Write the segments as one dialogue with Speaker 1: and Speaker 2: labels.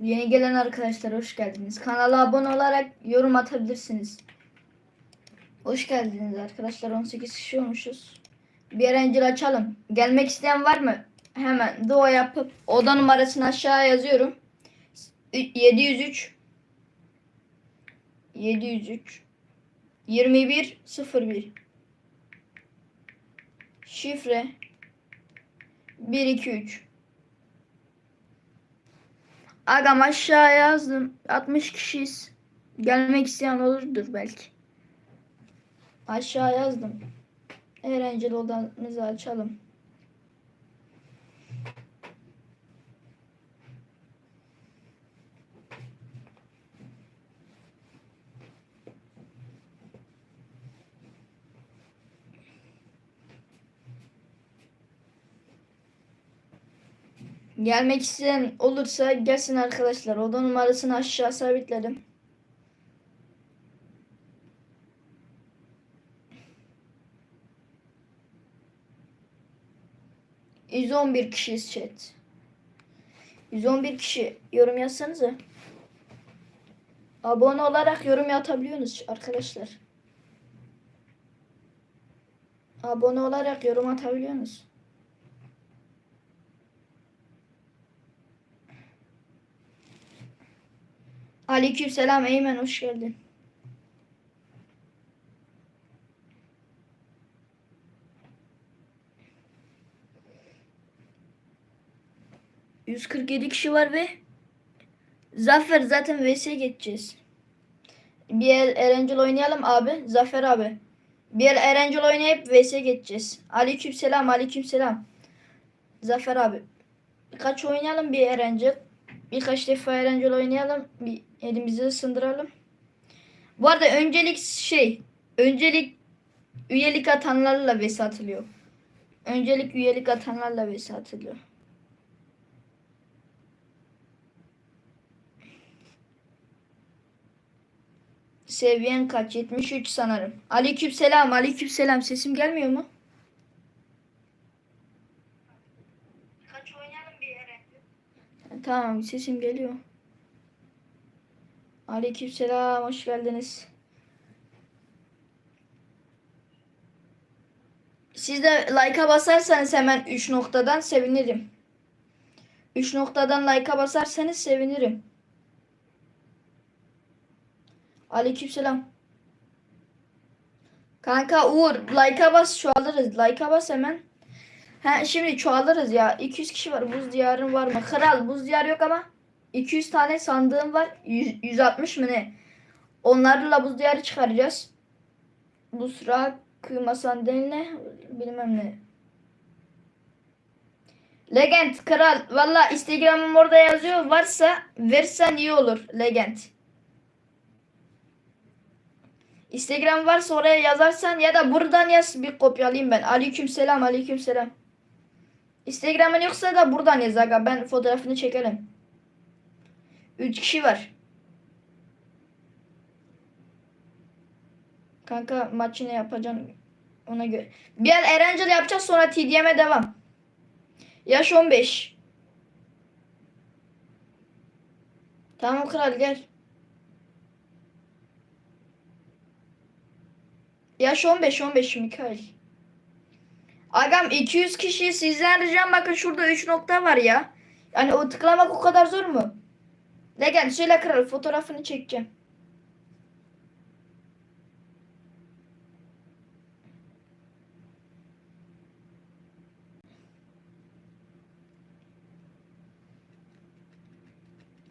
Speaker 1: Yeni gelen arkadaşlar hoş geldiniz. Kanala abone olarak yorum atabilirsiniz. Hoş geldiniz arkadaşlar. 18 kişi olmuşuz. Bir Angel açalım. Gelmek isteyen var mı? Hemen dua yapıp oda numarasını aşağıya yazıyorum. 703 703 21 01 Şifre 123 Agam aşağı yazdım. 60 kişiyiz. Gelmek isteyen olurdur belki. Aşağı yazdım. Eğlenceli odanızı açalım. Gelmek isteyen olursa gelsin arkadaşlar. Oda numarasını aşağı sabitledim. ...111 kişiyiz chat. 111 kişi yorum yazsanıza. Abone olarak yorum atabiliyorsunuz arkadaşlar. Abone olarak yorum atabiliyorsunuz. Aleykümselam Eymen hoş geldin. ...147 kişi var ve... Zafer zaten vs geçeceğiz. Bir el Erencil oynayalım abi. Zafer abi. Bir el Erencil oynayıp vs geçeceğiz. Aleykümselam aleykümselam. Zafer abi. Birkaç oynayalım bir Erencil. Birkaç defa Erencil oynayalım. Bir elimizi ısındıralım. Bu arada öncelik şey. Öncelik üyelik atanlarla vs atılıyor. Öncelik üyelik atanlarla vs atılıyor. Seviyen kaç? 73 sanırım. Aleykümselam, aleykümselam. Sesim gelmiyor mu? Tamam, sesim geliyor. Aleykümselam, hoş geldiniz. Siz de like'a basarsanız hemen 3 noktadan sevinirim. 3 noktadan like'a basarsanız sevinirim. Aleykümselam. Kanka Uğur like'a bas çoğalırız. Like'a bas hemen. Ha şimdi çoğalırız ya. 200 kişi var. Buz diyarın var mı? Kral buz diyar yok ama 200 tane sandığım var. 100, 160 mı ne? Onlarla buz diyarı çıkaracağız. Bu sıra kıyma sandaline bilmem ne. Legend kral valla Instagram'ım orada yazıyor. Varsa versen iyi olur. Legend. Instagram varsa oraya yazarsan ya da buradan yaz bir kopyalayayım ben. Aleyküm selam aleyküm selam. Instagram'ın yoksa da buradan yaz aga. Ben fotoğrafını çekerim. 3 kişi var. Kanka maçı ne yapacaksın ona göre. Bir el Erencil yapacağız sonra TDM'e devam. Yaş 15. Tamam kral gel. Yaş 15 15 Mikael. Agam 200 kişi sizden ricam bakın şurada 3 nokta var ya. Yani o tıklamak o kadar zor mu? Legend söyle kral fotoğrafını çekeceğim.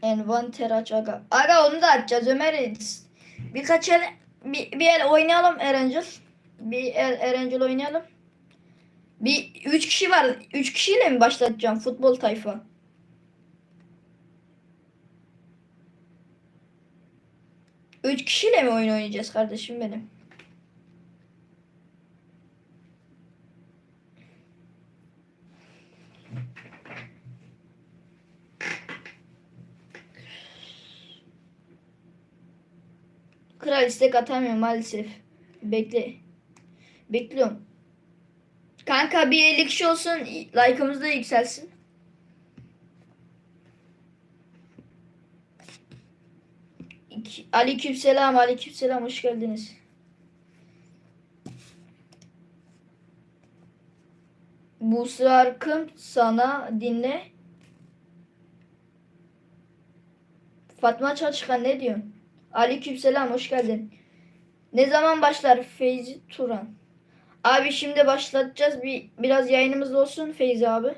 Speaker 1: Envanter aç aga. Aga onu da açacağız Ömer. Birkaç el bir, bir el oynayalım Erencil. Bir el Erencil oynayalım. Bir üç kişi var. Üç kişiyle mi başlatacağım futbol tayfa? Üç kişiyle mi oyun oynayacağız kardeşim benim? Kral istek atamıyorum maalesef. Bekle. Bekliyorum. Kanka bir 50 kişi olsun. Like'ımız da yükselsin. Aleyküm aleykümselam aleykümselam hoş geldiniz. Bu şarkım sana dinle. Fatma Çalışkan ne diyorsun? Aleykümselam hoş geldin. Ne zaman başlar Feyzi Turan? Abi şimdi başlatacağız. Bir biraz yayınımız olsun Feyzi abi.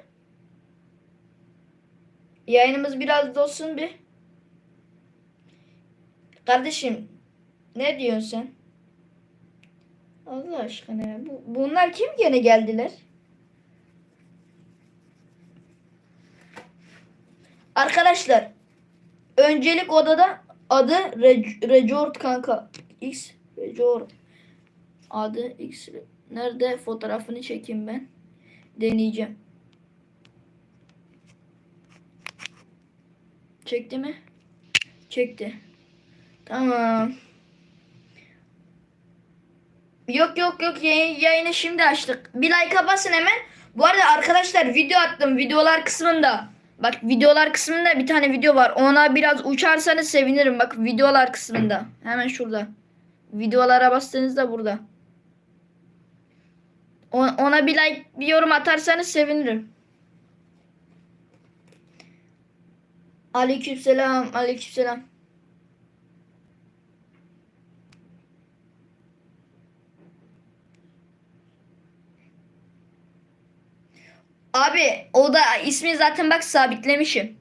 Speaker 1: Yayınımız biraz da olsun bir. Kardeşim ne diyorsun sen? Allah aşkına ya. Bu, bunlar kim gene geldiler? Arkadaşlar öncelik odada adı Re- Rejort kanka. X Rejort. Adı X. Nerede fotoğrafını çekeyim ben? Deneyeceğim. Çekti mi? Çekti. Tamam. Yok yok yok yayın, yayını şimdi açtık. Bir like'a basın hemen. Bu arada arkadaşlar video attım videolar kısmında. Bak videolar kısmında bir tane video var. Ona biraz uçarsanız sevinirim. Bak videolar kısmında. Hemen şurada. Videolara bastığınızda burada. Ona bir like bir yorum atarsanız sevinirim. Aleykümselam, aleykümselam. Abi o da ismi zaten bak sabitlemişim.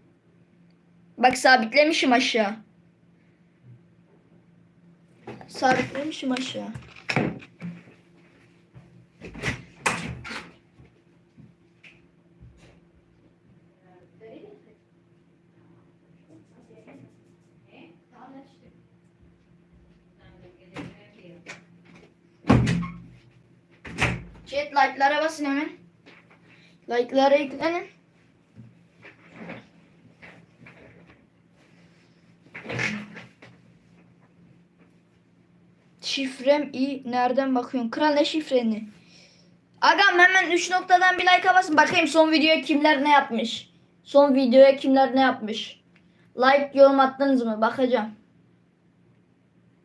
Speaker 1: Bak sabitlemişim aşağı. Sabitlemişim aşağı. Chat like'lara basın hemen. Like'lara eklenin. Şifrem iyi. Nereden bakıyorsun? Kral ne şifreni? Agam hemen 3 noktadan bir like'a basın. Bakayım son videoya kimler ne yapmış. Son videoya kimler ne yapmış. Like yorum attınız mı? Bakacağım.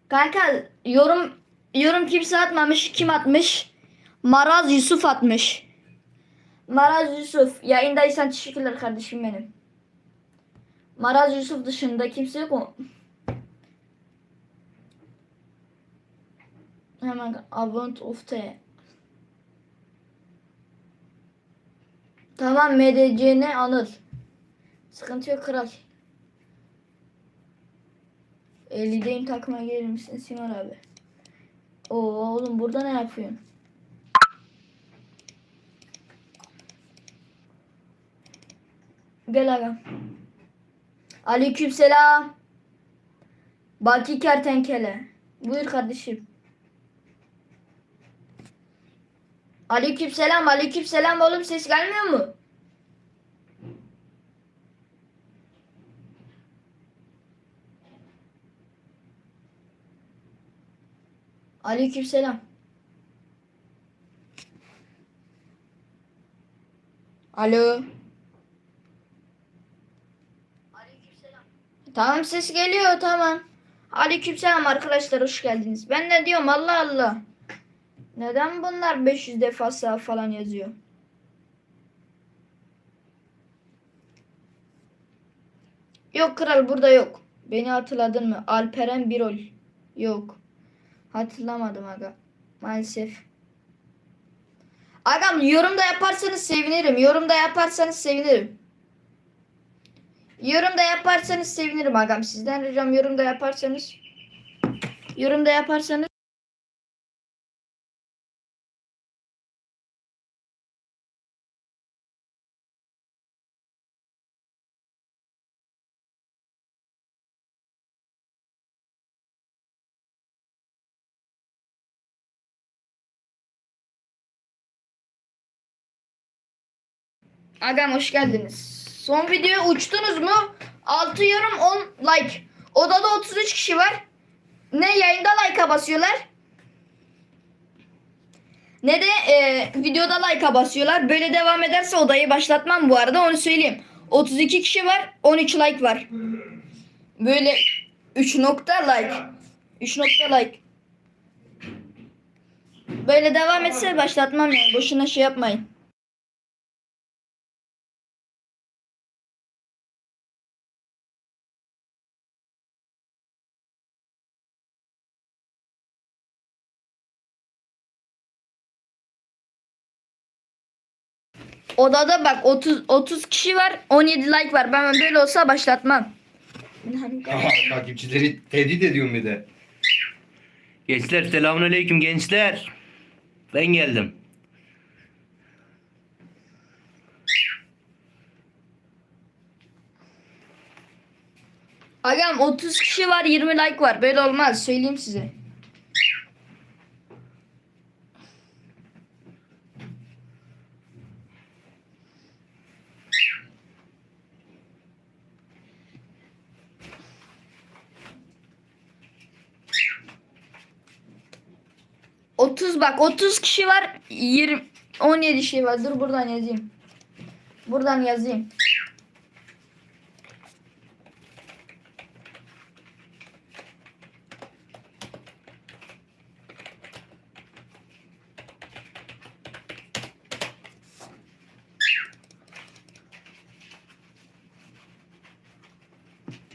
Speaker 1: Kanka yorum yorum kimse atmamış. Kim atmış? Maraz Yusuf atmış. Maraz Yusuf. Yayındaysan teşekkürler kardeşim benim. Maraz Yusuf dışında kimse yok mu? Hemen Avant of T. Tamam MDC'ne Anıl. Sıkıntı yok kral. 50'deyim takıma gelir misin Simon abi? Oo oğlum burada ne yapıyorsun? Gel agam. Aleykümselam. Baki kertenkele. Buyur kardeşim. Aleykümselam, aleykümselam oğlum ses gelmiyor mu? Aleykümselam. Alo. Tamam ses geliyor tamam. Aleykümselam arkadaşlar hoş geldiniz. Ben ne diyorum Allah Allah. Neden bunlar 500 defa sağ falan yazıyor? Yok kral burada yok. Beni hatırladın mı? Alperen Birol. Yok. Hatırlamadım aga. Maalesef. Agam yorumda yaparsanız sevinirim. Yorumda yaparsanız sevinirim. Yorumda yaparsanız sevinirim agam. Sizden ricam yorumda yaparsanız. Yorumda yaparsanız. Agam hoş geldiniz. Son videoya uçtunuz mu? 6 yorum 10 like. Odada 33 kişi var. Ne yayında like'a basıyorlar. Ne de e, videoda like'a basıyorlar. Böyle devam ederse odayı başlatmam bu arada onu söyleyeyim. 32 kişi var 13 like var. Böyle 3 nokta like. 3 nokta like. Böyle devam etse başlatmam yani. Boşuna şey yapmayın. Odada bak 30 30 kişi var. 17 like var. Ben böyle olsa başlatmam.
Speaker 2: Aha, takipçileri tehdit ediyorum bir de. Gençler selamünaleyküm gençler. Ben geldim.
Speaker 1: Agam 30 kişi var 20 like var. Böyle olmaz söyleyeyim size. Bak 30 kişi var 20 17 şey var. Dur buradan yazayım. Buradan yazayım.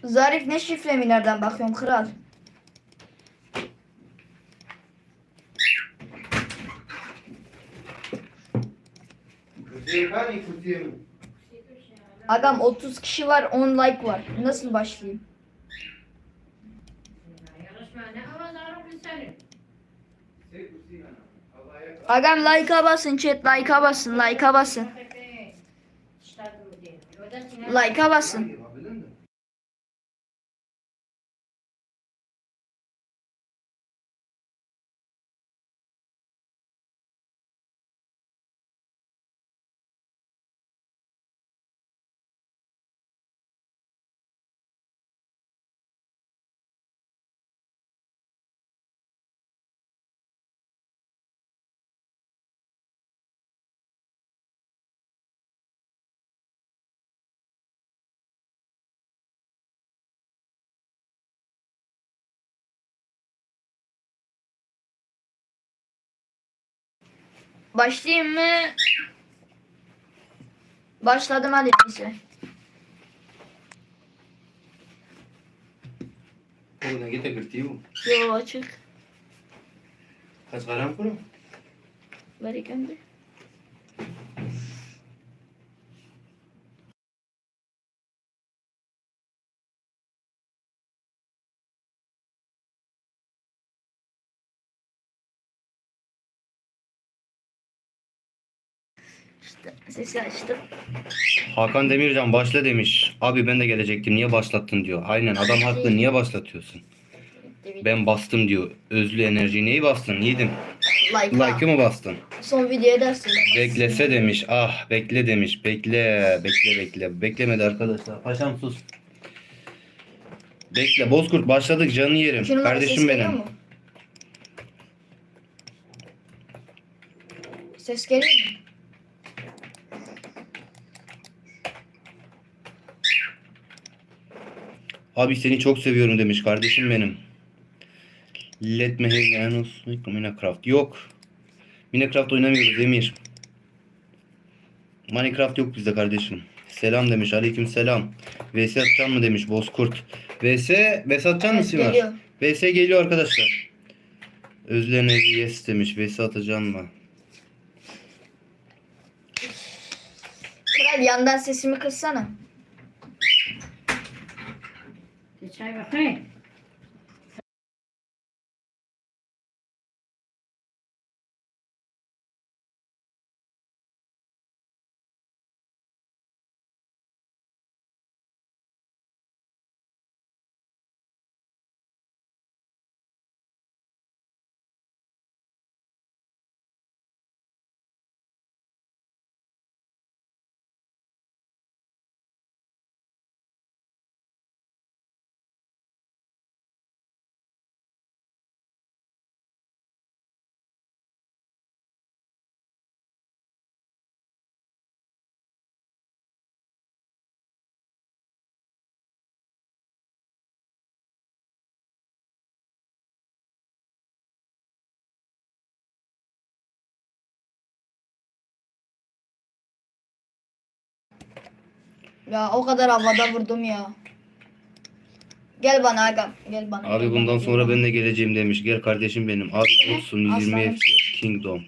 Speaker 1: Zarif ne şifre mi Agam 30 kişi var 10 like var. Nasıl başlayayım? Agam like'a basın chat like'a basın like'a basın. Like'a basın. Başlayayım mı? Başladım hadi neyse.
Speaker 2: Bu ne gete kırtıyor bu?
Speaker 1: Yo açık.
Speaker 2: Kaç karan kuru?
Speaker 1: Ver gönder. İşte sesi açtım.
Speaker 2: Hakan Demircan başla demiş. Abi ben de gelecektim. Niye başlattın diyor. Aynen adam haklı. Niye başlatıyorsun? Ben bastım diyor. Özlü enerji neyi bastın? Yedim.
Speaker 1: Like.
Speaker 2: Like'ı mı bastın?
Speaker 1: Son videoya dersin.
Speaker 2: Beklese demiş. Ah bekle demiş. Bekle. Bekle bekle. Beklemedi arkadaşlar. Paşam sus. Bekle. Bozkurt başladık canı yerim.
Speaker 1: Şunun
Speaker 2: Kardeşim benim.
Speaker 1: mu? Ses geliyor mu?
Speaker 2: Abi seni çok seviyorum demiş kardeşim benim. Let me have an Minecraft. Yok. Minecraft oynamıyoruz Emir. Minecraft yok bizde kardeşim. Selam demiş. Aleyküm selam. VS atacağım mı demiş Bozkurt. VS, VS mısın var?
Speaker 1: geliyor.
Speaker 2: VS geliyor arkadaşlar. Özlen Evi yes demiş. VS atacağım mı?
Speaker 1: Kral yandan sesimi kıssana.
Speaker 3: the child of.
Speaker 1: Ya o kadar havada vurdum ya. Gel bana agam. Gel bana.
Speaker 2: Abi bundan sonra ben de geleceğim demiş. Gel kardeşim benim. Abi olsun 20
Speaker 1: Aslanım.
Speaker 2: FPS Kingdom.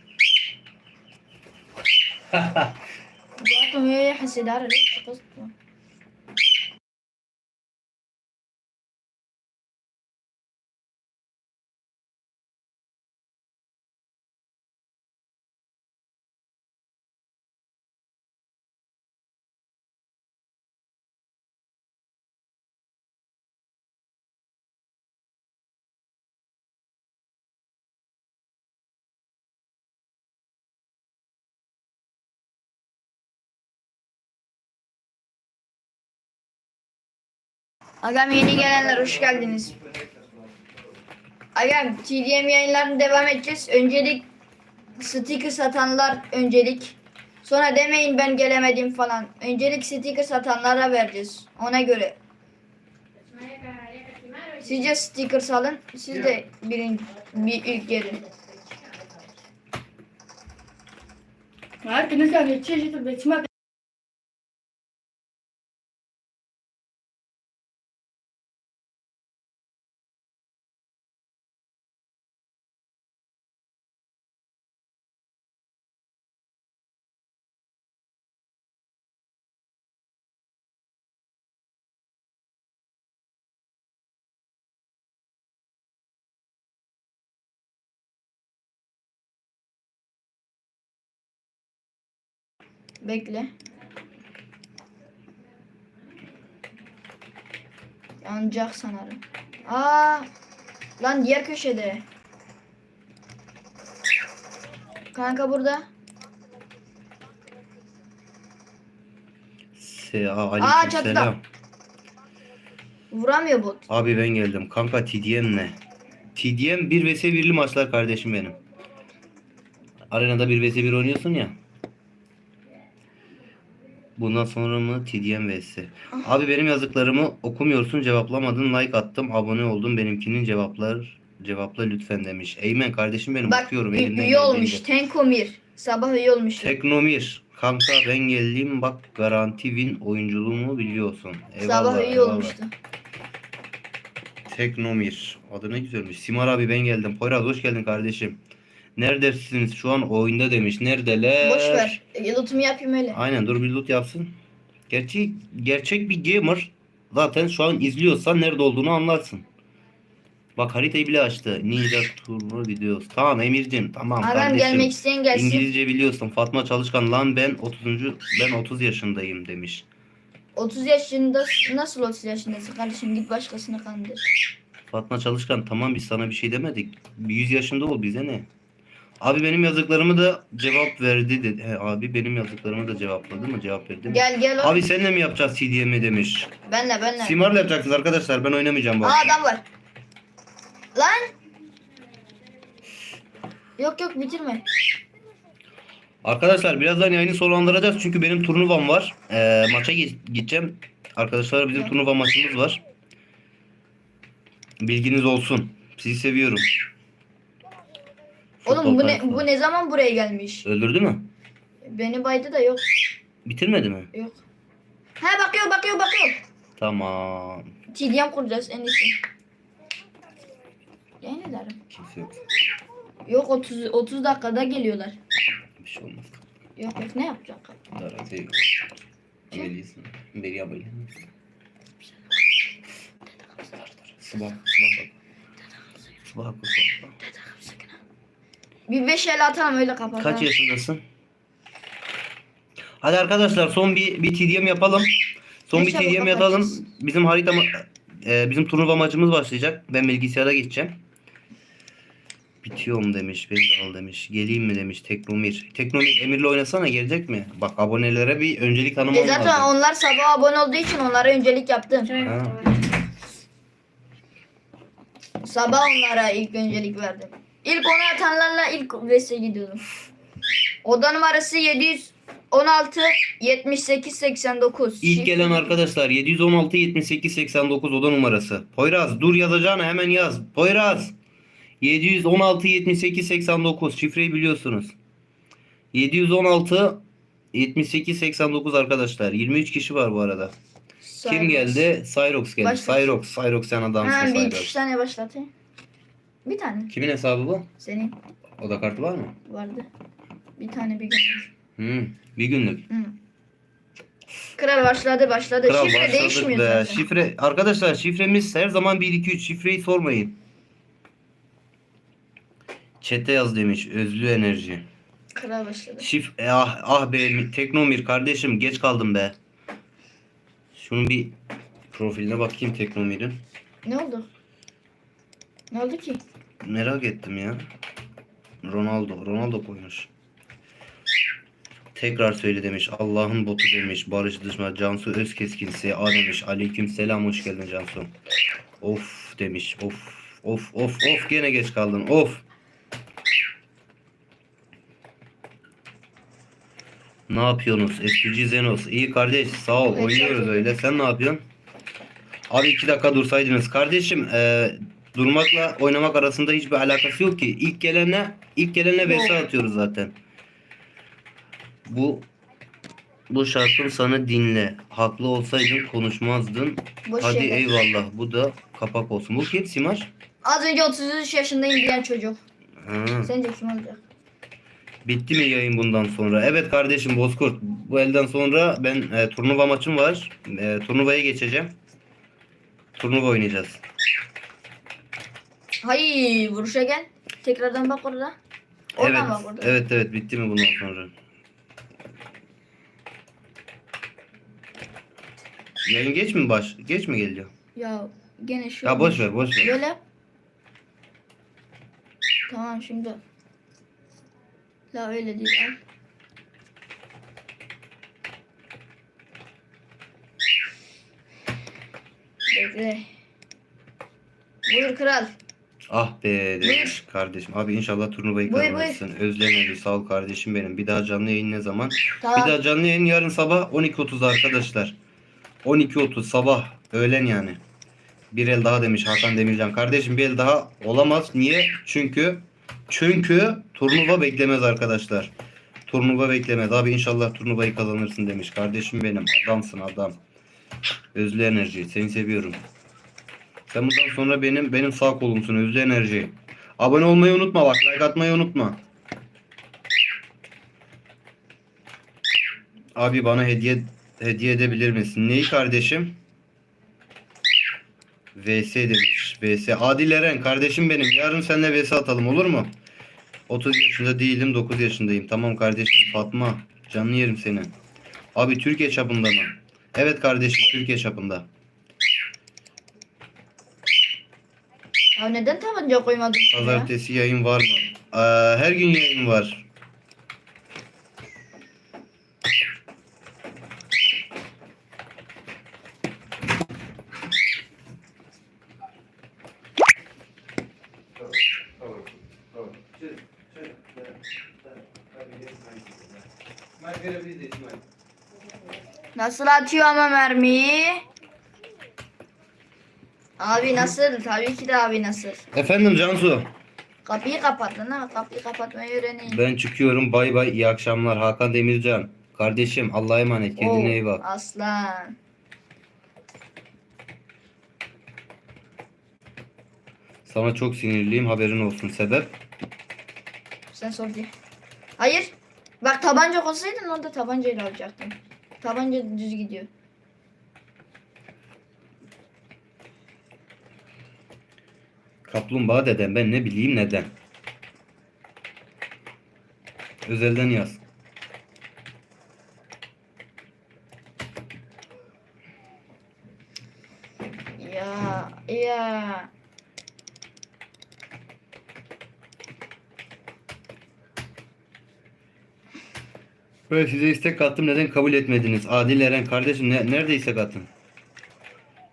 Speaker 1: Agam yeni gelenler hoş geldiniz. Agam TDM yayınlarına devam edeceğiz. Öncelik sticker satanlar öncelik. Sonra demeyin ben gelemedim falan. Öncelik sticker satanlara vereceğiz. Ona göre. Sizce sticker salın. Siz de birinci, bir ilk gelin.
Speaker 4: Herkese çeşitli beçmek
Speaker 1: Bekle. Yanacak sanırım. Aa, lan diğer köşede. Kanka burada. Aa, çatıda.
Speaker 2: selam.
Speaker 1: Vuramıyor bot.
Speaker 2: Abi ben geldim. Kanka TDM ne? TDM 1 vs 1'li maçlar kardeşim benim. Arenada 1 vs 1 oynuyorsun ya. Bundan sonra mı TDM vs? Abi benim yazdıklarımı okumuyorsun cevaplamadın like attım abone oldum benimkinin cevaplar cevapla lütfen demiş. Eymen kardeşim benim
Speaker 1: Bak
Speaker 2: okuyorum elimden
Speaker 1: üye olmuş.
Speaker 2: geldiğince.
Speaker 1: Tenkomir. Sabah üye olmuş.
Speaker 2: Teknomir kanka ben geldim bak garanti win oyunculuğumu biliyorsun.
Speaker 1: Sabah üye olmuştu.
Speaker 2: Teknomir. Adı ne güzelmiş. Simar abi ben geldim. Poyraz hoş geldin kardeşim. Neredesiniz? Şu an oyunda demiş. Neredeler?
Speaker 1: Boş ver. Yalıtımı yapayım öyle.
Speaker 2: Aynen dur bir loot yapsın. Gerçek, gerçek bir gamer zaten şu an izliyorsan nerede olduğunu anlarsın. Bak haritayı bile açtı. Ninja Turbo videos. Tamam Emir'cim tamam
Speaker 1: Agam
Speaker 2: kardeşim.
Speaker 1: gelmek isteyen gelsin.
Speaker 2: İngilizce biliyorsun. Fatma Çalışkan lan ben 30. ben 30 yaşındayım demiş.
Speaker 1: 30 yaşında nasıl 30 yaşındasın kardeşim git başkasını kandır.
Speaker 2: Fatma Çalışkan tamam biz sana bir şey demedik. Bir 100 yaşında ol bize ne? Abi benim yazdıklarımı da cevap verdi dedi. He, abi benim yazdıklarımı da cevapladı mı? Cevap verdi mi?
Speaker 1: Gel gel oğlum.
Speaker 2: Abi seninle mi yapacağız CDM'i demiş.
Speaker 1: Benle benle.
Speaker 2: Simar'la yapacaksınız arkadaşlar. Ben oynamayacağım bu
Speaker 1: Aa
Speaker 2: akşam.
Speaker 1: adam var. Lan. Yok yok bitirme.
Speaker 2: Arkadaşlar birazdan yayını sonlandıracağız. Çünkü benim turnuvam var. Ee, maça gi- gideceğim. Arkadaşlar bizim turnuva maçımız var. Bilginiz olsun. Sizi seviyorum.
Speaker 1: Oğlum bu ne bu ne zaman buraya gelmiş?
Speaker 2: Öldürdü mü?
Speaker 1: Beni baydı da yok.
Speaker 2: Bitirmedi mi?
Speaker 1: Yok. He bakıyor bakıyor bakıyor.
Speaker 2: Tamam.
Speaker 1: TDM kuracağız en iyisi. Yayın ederim.
Speaker 2: Kimse yok.
Speaker 1: Yok 30 30 dakikada geliyorlar.
Speaker 2: Bir şey olmaz.
Speaker 1: Yok yok ne yapacak?
Speaker 2: Dara değil. Amelisin. Beri ameli. Sabah. Sabah. Sabah. Sabah.
Speaker 1: Bir 5 el atalım öyle kapatalım.
Speaker 2: Kaç yaşındasın? Hadi arkadaşlar son bir, bir TDM yapalım. Son bir TDM yapalım. Bizim harita e, bizim turnuva maçımız başlayacak. Ben bilgisayara geçeceğim. Bitiyor mu demiş. Beni de al demiş. Geleyim mi demiş Teknomir. Teknomir Emir'le oynasana gelecek mi? Bak abonelere bir öncelik tanımam
Speaker 1: E zaten
Speaker 2: lazım.
Speaker 1: onlar sabah abone olduğu için onlara öncelik yaptım.
Speaker 2: Ha.
Speaker 1: Sabah onlara ilk öncelik verdim. İlk onu atanlarla ilk vs gidiyordum. Oda numarası 716 78 89.
Speaker 2: İlk gelen arkadaşlar 716 78 89 oda numarası. Poyraz dur yazacağına hemen yaz. Poyraz 716 78 89 şifreyi biliyorsunuz. 716 78-89 arkadaşlar. 23 kişi var bu arada. Kim
Speaker 1: Cyrox.
Speaker 2: geldi? Cyrox geldi. Cyrox. Cyrox sen adamsın
Speaker 1: Ha, bir üç tane başlatayım. Bir tane.
Speaker 2: Kimin hesabı bu?
Speaker 1: Senin
Speaker 2: Oda kartı var mı?
Speaker 1: vardı. Bir tane bir günlük.
Speaker 2: Hı, bir günlük.
Speaker 1: Hı. Kral başladı başladı.
Speaker 2: Kral
Speaker 1: Şifre
Speaker 2: başladık
Speaker 1: değişmiyor
Speaker 2: be.
Speaker 1: zaten.
Speaker 2: Şifre arkadaşlar şifremiz her zaman 1 2 3 şifreyi sormayın. Çete yaz demiş özlü enerji.
Speaker 1: Kral başladı.
Speaker 2: Şif e, ah ah be Teknomir kardeşim geç kaldım be. Şunun bir profiline bakayım Teknomir'in.
Speaker 1: Ne oldu? Ne oldu ki?
Speaker 2: Merak ettim ya. Ronaldo. Ronaldo koymuş. Tekrar söyle demiş. Allah'ın botu demiş. Barış Düşman. Cansu Özkeskin. S.A. demiş. Aleyküm selam. Hoş geldin Cansu. Of demiş. Of. Of of of. Gene geç kaldın. Of. Ne yapıyorsunuz? Eskici Zenos. İyi kardeş. Sağ ol. Oynuyoruz öyle. Sen ne yapıyorsun? Abi iki dakika dursaydınız. Kardeşim e, durmakla oynamak arasında hiçbir alakası yok ki. İlk gelene ilk gelene vs atıyoruz zaten. Bu bu şarkım sana dinle. Haklı olsaydın konuşmazdın.
Speaker 1: Boş
Speaker 2: Hadi
Speaker 1: şeyler.
Speaker 2: eyvallah. Bu da kapak olsun. Bu kim Simar?
Speaker 1: Az önce 33 yaşındayım diyen çocuk.
Speaker 2: Ha.
Speaker 1: Sence kim olacak?
Speaker 2: Bitti mi yayın bundan sonra? Evet kardeşim Bozkurt. Bu elden sonra ben e, turnuva maçım var. E, turnuvaya geçeceğim. Turnuva oynayacağız.
Speaker 1: Hayır vuruşa gel. Tekrardan bak orada. Oradan
Speaker 2: evet,
Speaker 1: bak orada.
Speaker 2: evet evet bitti mi bundan sonra? Yayın geç mi baş? Geç mi geliyor?
Speaker 1: Ya gene şu.
Speaker 2: Ya boş ver boş ver.
Speaker 1: Böyle. Tamam şimdi. La öyle değil al. Bekle. Buyur kral.
Speaker 2: Ah be demiş kardeşim. Abi inşallah turnuvayı
Speaker 1: Buyur,
Speaker 2: kazanırsın. Özlemeli sağ ol kardeşim benim. Bir daha canlı yayın ne zaman?
Speaker 1: Tamam.
Speaker 2: Bir daha canlı yayın yarın sabah 12.30'da arkadaşlar. 12.30 sabah öğlen yani. Bir el daha demiş Hakan Demircan. Kardeşim bir el daha olamaz. Niye? Çünkü çünkü turnuva beklemez arkadaşlar. Turnuva beklemez. Abi inşallah turnuvayı kazanırsın demiş. Kardeşim benim. Adamsın adam. Özlü enerji. Seni seviyorum. Sen bundan sonra benim benim sağ kolumsun. Özlü enerji. Abone olmayı unutma bak. Like atmayı unutma. Abi bana hediye hediye edebilir misin? Neyi kardeşim? VS demiş. VS. Adil Eren kardeşim benim. Yarın seninle VS atalım olur mu? 30 yaşında değilim 9 yaşındayım. Tamam kardeşim Fatma. Canlı yerim seni. Abi Türkiye çapında mı? Evet kardeşim Türkiye çapında.
Speaker 1: Ya neden tabanca koymadın? ya?
Speaker 2: Pazartesi yayın var mı? Aa, her gün yayın var.
Speaker 1: Nasıl atıyor ama mermiyi? Abi nasıl? Tabii ki de abi nasıl?
Speaker 2: Efendim Cansu.
Speaker 1: Kapıyı kapattın ha. Kapıyı kapatmayı öğreneyim.
Speaker 2: Ben çıkıyorum. Bay bay. İyi akşamlar. Hakan Demircan. Kardeşim Allah'a emanet. Kendine
Speaker 1: Oo,
Speaker 2: iyi bak.
Speaker 1: Aslan.
Speaker 2: Sana çok sinirliyim. Haberin olsun. Sebep?
Speaker 1: Sen sor diye. Hayır. Bak tabanca olsaydın orada tabancayla alacaktın. Tabanca düz gidiyor.
Speaker 2: Kaplumbağa dedem. Ben ne bileyim neden. Özelden yaz.
Speaker 1: Ya ya.
Speaker 2: Böyle size istek attım. Neden kabul etmediniz? Adil Eren kardeşim ne, nerede istek attın?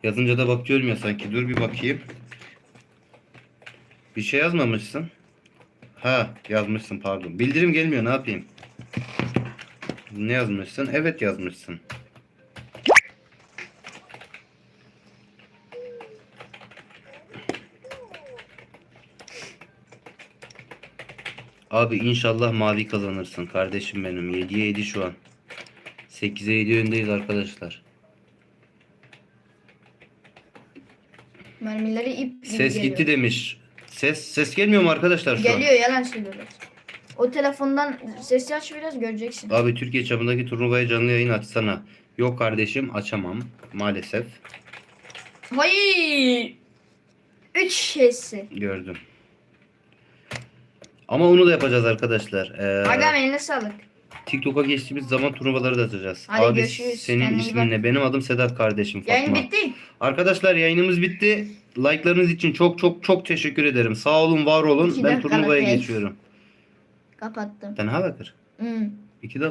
Speaker 2: Yazınca da bakıyorum ya sanki. Dur bir bakayım. Bir şey yazmamışsın. Ha yazmışsın pardon. Bildirim gelmiyor ne yapayım? Ne yazmışsın? Evet yazmışsın. Abi inşallah mavi kazanırsın kardeşim benim. 7'ye 7 şu an. 8'e 7 öndeyiz arkadaşlar.
Speaker 1: Mermileri ip gibi
Speaker 2: Ses
Speaker 1: geliyor.
Speaker 2: gitti demiş. Ses ses gelmiyor mu arkadaşlar şu an?
Speaker 1: Geliyor yalan söylüyorlar. O telefondan sesi aç biraz göreceksin.
Speaker 2: Abi Türkiye çapındaki turnuvaya canlı yayın açsana. Yok kardeşim açamam maalesef.
Speaker 1: Hayır. 3 şeysi.
Speaker 2: Gördüm. Ama onu da yapacağız arkadaşlar. Ee,
Speaker 1: Agam eline sağlık.
Speaker 2: TikTok'a geçtiğimiz zaman turnuvaları da atacağız.
Speaker 1: Hadi
Speaker 2: Abi
Speaker 1: görüşürüz.
Speaker 2: senin
Speaker 1: Kendine iyi
Speaker 2: ismin ne? Benim adım Sedat kardeşim Fatma.
Speaker 1: Yayın bitti.
Speaker 2: Arkadaşlar yayınımız bitti. Like'larınız için çok çok çok teşekkür ederim. Sağ olun, var olun.
Speaker 1: İki
Speaker 2: ben
Speaker 1: dakikalık
Speaker 2: turnuvaya
Speaker 1: yayın.
Speaker 2: geçiyorum.
Speaker 1: Kapattım.
Speaker 2: Sen ha bakır.
Speaker 1: Hmm.
Speaker 2: İki dakika